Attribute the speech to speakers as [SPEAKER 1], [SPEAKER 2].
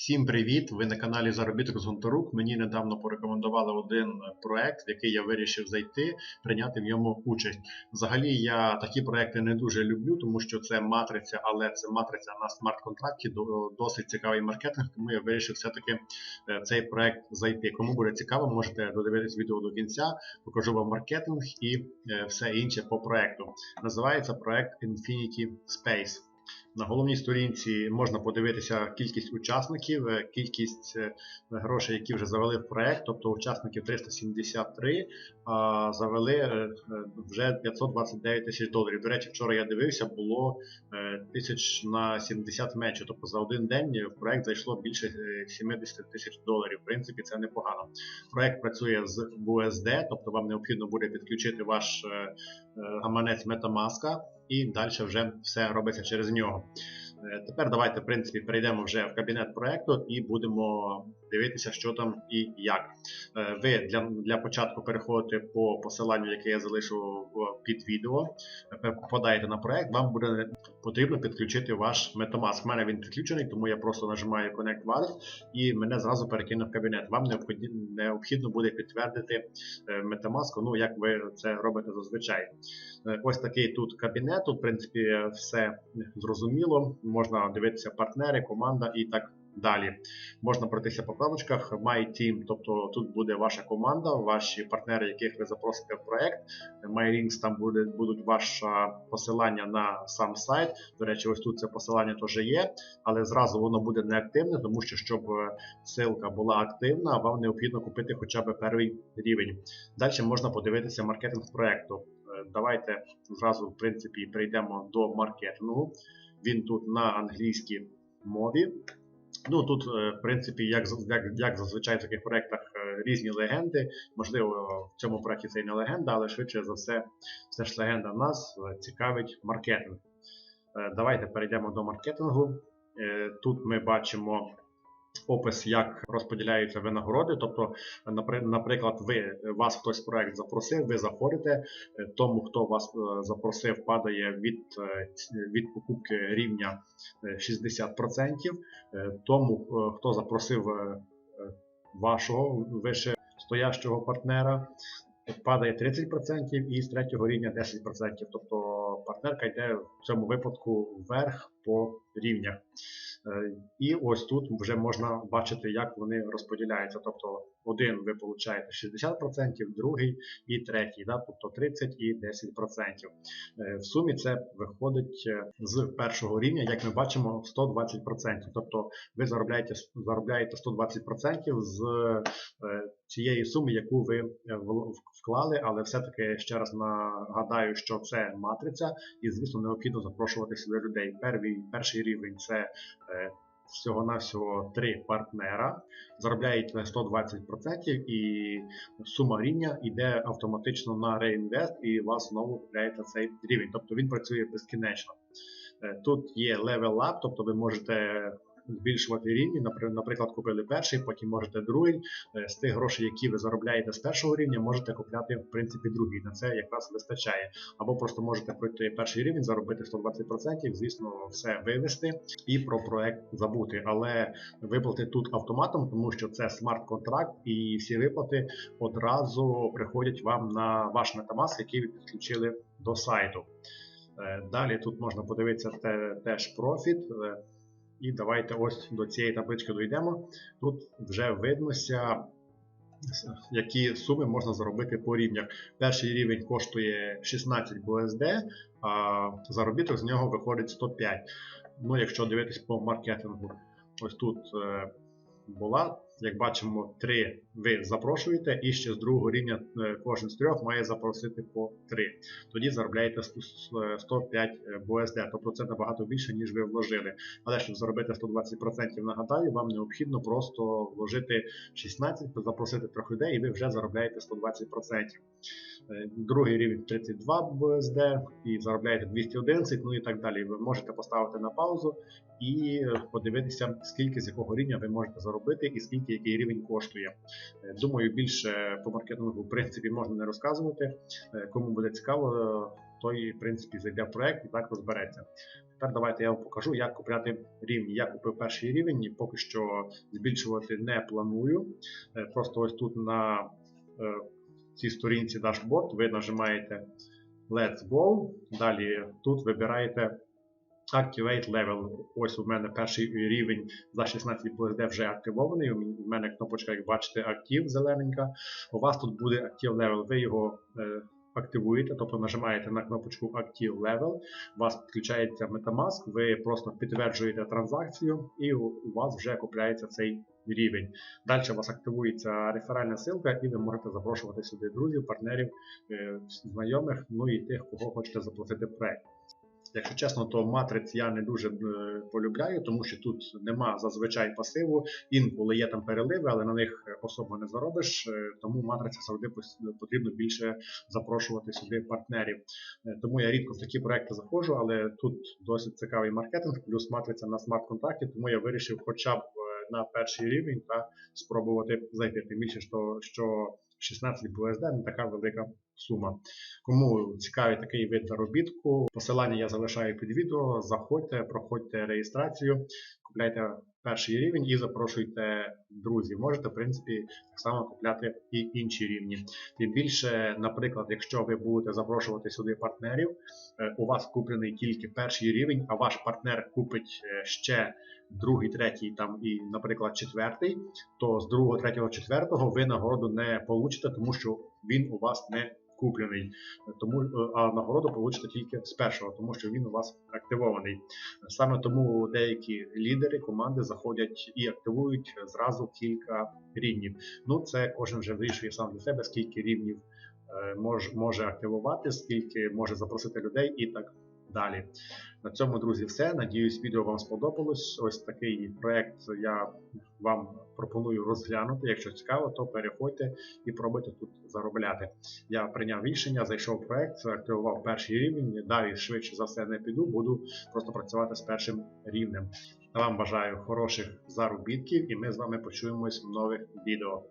[SPEAKER 1] Всім привіт! Ви на каналі Заробіток з Гонтарук. Мені недавно порекомендували один проект, в який я вирішив зайти, прийняти в ньому участь. Взагалі я такі проекти не дуже люблю, тому що це матриця, але це матриця на смарт-контракті, до- досить цікавий маркетинг, тому я вирішив все-таки е, цей проект зайти. Кому буде цікаво, можете додивитись відео до кінця, покажу вам маркетинг і е, все інше по проекту. Називається проект Infinity Space. На головній сторінці можна подивитися кількість учасників, е, кількість е, грошей, які вже завели в проект, тобто учасників 373, а завели е, вже 529 тисяч доларів. До речі, вчора я дивився, було тисяч на 70 менше. Тобто за один день в проект зайшло більше е, 70 тисяч доларів. В принципі, це непогано. Проект працює з USD, тобто вам необхідно буде підключити ваш гаманець MetaMask, і далі вже все робиться через нього. Е, Тепер давайте, в принципі, перейдемо вже в кабінет проекту і будемо дивитися, що там і як. Е, Ви для, для початку переходите по посиланню, яке я залишу під відео, е, попадаєте на проект, вам буде потрібно підключити ваш MetaMask. У мене він підключений, тому я просто нажимаю Connect Wallet і мене зразу перекине в кабінет. Вам необхідно, буде підтвердити е, MetaMask, ну як ви це робите зазвичай. Ось такий тут кабінет. Тут, в принципі, все зрозуміло. Можна дивитися партнери, команда і так далі. Можна пройтися по вкладочках My Team, тобто тут буде ваша команда, ваші партнери, яких ви запросите в проект. MyLinks там буде, будуть ваше посилання на сам сайт. До речі, ось тут це посилання теж є, але зразу воно буде неактивне, тому що щоб е, ссылка була активна, вам необхідно купити хоча б перший рівень. Далі можна подивитися маркетинг проекту. Е, Давайте зразу, в принципі, перейдемо до маркетингу. Він тут на англійській мові. Ну тут, е, в принципі, як, як, як зазвичай в таких проєктах е, різні легенди. Можливо, в цьому проєкті це і не легенда, але швидше за все, все ж легенда нас е, цікавить маркетинг. Давайте перейдемо до маркетингу. Тут ми бачимо опис, як розподіляються винагороди. Тобто, наприклад, ви вас хтось проект запросив, ви заходите, е, тому, хто вас е, запросив, падає від, е, від покупки рівня е, 60%. Е, Тому, хто запросив вашого вище стоящого партнера, падає 30% і з третього рівня 10%. Тобто партнерка йде в цьому випадку вверх по рівнях. Е, І ось тут вже можна бачити, як вони розподіляються. Тобто один ви получаєте 60%, другий і третій, да? тобто 30 і 10%. Е, В сумі це виходить е, з першого рівня, як ми бачимо, 120%. Тобто ви заробляєте, заробляєте 120% з цієї суми, яку ви вклали, але все-таки ще раз нагадаю, що це матриця, і звісно необхідно запрошувати сюди людей. Перший рівень це е, всього-навсього три партнера, заробляють на 120% і сума рівня йде автоматично на реінвест і вас знову купляється цей рівень. Тобто він працює безкінечно. Е, Тут є level up, тобто ви можете збільшувати рівні. Напри- Наприклад, купили перший, потім можете другий. Е, З тих грошей, які ви заробляєте з першого рівня, можете купляти в принципі другий. На це якраз вистачає. Або просто можете пройти перший рівень, заробити 120%, звісно, все вивести і про проект забути. Але виплати тут автоматом, тому що це смарт-контракт, і всі виплати одразу приходять вам на ваш MetaMask, який ви підключили до сайту. Е, Далі тут можна подивитися теж профіт. І давайте ось до цієї таблички дійдемо. Тут вже виднося, які суми можна заробити по рівнях. Перший рівень коштує 16 BUSD, а заробіток з нього виходить 105. Ну, якщо дивитись по маркетингу, ось тут е, була, як бачимо, 3 ви запрошуєте, і ще з другого рівня е, кожен з трьох має запросити по 3. Тоді заробляєте 105 BUSD, тобто це набагато більше, ніж ви вложили. Але щоб заробити 120%, нагадаю, вам необхідно просто вложити 16, запросити трьох людей, і ви вже заробляєте 120%. Е, Другий рівень 32 BUSD і заробляєте 211, ну і так далі. Ви можете поставити на паузу і е, подивитися, скільки з якого рівня ви можете заробити і скільки який рівень коштує. Е, Думаю, більше по маркетингу в принципі можна не розказувати. Е, Кому буде цікаво, той в принципі зайде в проект і так розбереться. Тепер давайте я вам покажу, як купляти рівні. Я купив перший рівень і поки що збільшувати не планую. Е, Просто ось тут на цій сторінці дашборд ви нажимаєте Let's Go. Далі тут вибираєте Activate Level. Ось у мене перший рівень за 16 BSD вже активований. У мене кнопочка, як бачите, актив зелененька. У вас тут буде Active Level. Ви його е, активуєте, тобто нажимаєте на кнопочку Active Level, у вас підключається Metamask, ви просто підтверджуєте транзакцію і у вас вже купляється цей рівень. Далі у вас активується реферальна ссылка і ви можете запрошувати сюди друзів, партнерів, е, знайомих, ну і тих, кого хочете заплатити проект. Якщо чесно, то матриць я не дуже е, полюбляю, тому що тут нема зазвичай пасиву. Інколи є там переливи, але на них особо не заробиш. е, Тому матриця завжди потрібно більше запрошувати сюди партнерів. Е, Тому я рідко в такі проекти заходжу, але тут досить цікавий маркетинг, плюс матриця на смарт-контракті, тому я вирішив хоча б на перший рівень та спробувати зайти. Тим більше, що 16 BSD не така велика сума. Кому цікавий такий вид заробітку, посилання я залишаю під відео. Заходьте, проходьте реєстрацію, купляйте перший рівень і запрошуйте друзів. Можете, в принципі, так само купляти і інші рівні. Тим більше, наприклад, якщо ви будете запрошувати сюди партнерів, е, у вас куплений тільки перший рівень, а ваш партнер купить е, ще другий, третій там і, наприклад, четвертий, то з другого, третього, четвертого ви нагороду не получите, тому що він у вас не куплений. Тому, е, а нагороду получите тільки з першого, тому що він у вас активований. Саме тому деякі лідери команди заходять і активують зразу кілька рівнів. Ну, це кожен вже вирішує сам для себе, скільки рівнів е, може активувати, скільки може запросити людей і так далі. На цьому, друзі, все. Надіюсь, відео вам сподобалось. Ось такий проект я вам пропоную розглянути. Якщо цікаво, то переходьте і пробуйте тут заробляти. Я прийняв рішення, зайшов в проект, активував перший рівень. Далі швидше за все не піду, буду просто працювати з першим рівнем. Вам бажаю хороших заробітків, і ми з вами почуємось в нових відео.